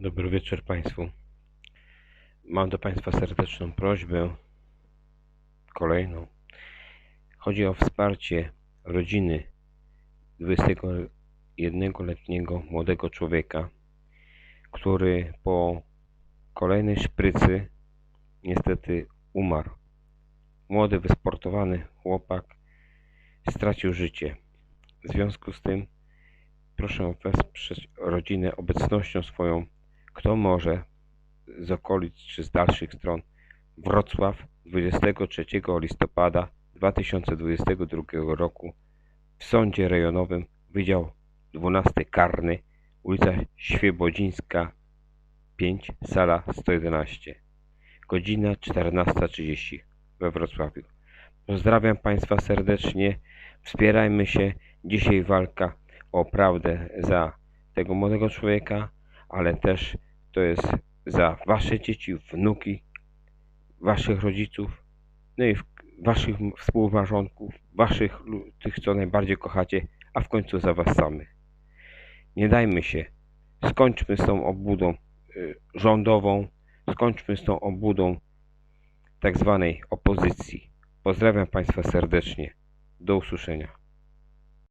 Dobry wieczór Państwu. Mam do Państwa serdeczną prośbę, kolejną. Chodzi o wsparcie rodziny 21-letniego młodego człowieka, który po kolejnej szprycy niestety umarł. Młody, wysportowany chłopak stracił życie. W związku z tym proszę wesprzeć rodzinę obecnością swoją kto może z okolic czy z dalszych stron Wrocław 23 listopada 2022 roku w Sądzie Rejonowym Wydział 12 Karny ulica Świebodzińska 5 sala 111 godzina 14.30 we Wrocławiu. Pozdrawiam Państwa serdecznie. Wspierajmy się. Dzisiaj walka o prawdę za tego młodego człowieka, ale też to jest za Wasze dzieci, wnuki, Waszych rodziców, no i Waszych współmałżonków, Waszych, tych co najbardziej kochacie, a w końcu za Was samych. Nie dajmy się. Skończmy z tą obłudą y, rządową, skończmy z tą obłudą tak zwanej opozycji. Pozdrawiam Państwa serdecznie. Do usłyszenia.